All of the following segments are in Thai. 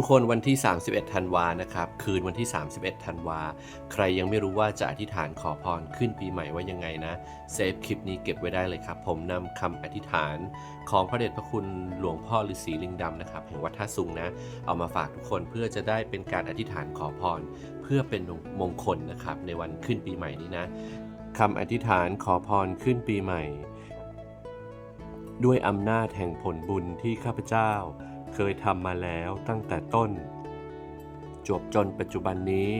ทุกคนวันที่ 31 ธันวานะครับ คืนวันที่ 31 ธันวา ใครยังไม่รู้ว่าจะอธิษฐานขอพรขึ้นปีใหม่ว่ายังไงนะ เซฟคลิปนี้เก็บไว้ได้เลยครับ ผมนำคำอธิษฐานของพระเดชพระคุณหลวงพ่อฤาษีลิงดำนะครับแห่งวัดท่าสุงนะ เอามาฝากทุกคนเพื่อจะได้เป็นการอธิษฐานขอพร เพื่อเป็นมงคลนะครับในวันขึ้นปีใหม่นี้นะคำอธิษฐานขอพรขึ้นปีใหม่ ด้วยอำนาจแห่งผลบุญที่ข้าพเจ้า เคยทำมาแล้วตั้งแต่ต้น จวบจนปัจจุบันนี้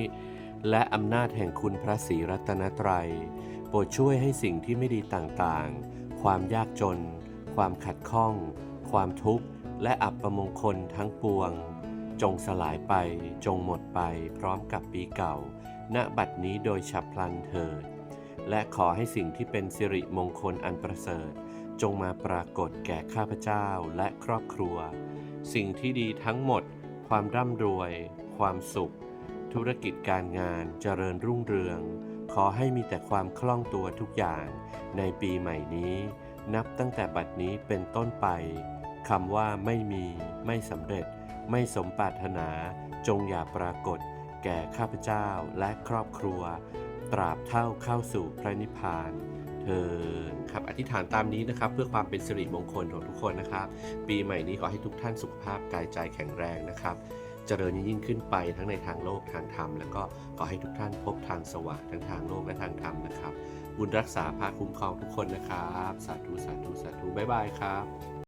และอำนาจแห่งคุณพระศรีรัตนตรัย โปรดช่วยให้สิ่งที่ไม่ดีต่างๆ ความยากจน ความขัดข้อง ความทุกข์ และอับประมงคลทั้งปวง จงสลายไปจงหมดไปพร้อมกับปีเก่า ณบัดนี้โดยฉับพลันเถิด และขอให้สิ่งที่เป็นสิริมงคลอันประเสริฐ จงมาปรากฏแก่ข้าพเจ้าและครอบครัว สิ่งที่ดีทั้งหมด ความร่ำรวย ความสุข ธุรกิจการงานเจริญรุ่งเรือง ขอให้มีแต่ความคล่องตัวทุกอย่าง ในปีใหม่นี้ นับตั้งแต่บัดนี้เป็นต้นไปคำว่าไม่มี ไม่สำเร็จ ไม่สมปรารถนา จงอย่าปรากฏ แก่ข้าพเจ้าและครอบครัว ตราบเท่าเข้าสู่พระนิพพานเทินครับอธิษฐานตามนี้นะครับเพื่อความเป็นสิริมงคลของทุกคนนะครับ ปีใหม่นี้ขอให้ทุกท่านสุขภาพกายใจแข็งแรงนะครับเจริญยิ่งขึ้นไปทั้งในทางโลกทางธรรม แล้วก็ขอให้ทุกท่านพบทางสว่างทั้งทางโลกและทางธรรมนะครับ บุญรักษาพาคุ้มครองทุกคนนะครับ สาธุสาธุสาธุบ๊ายบายครับ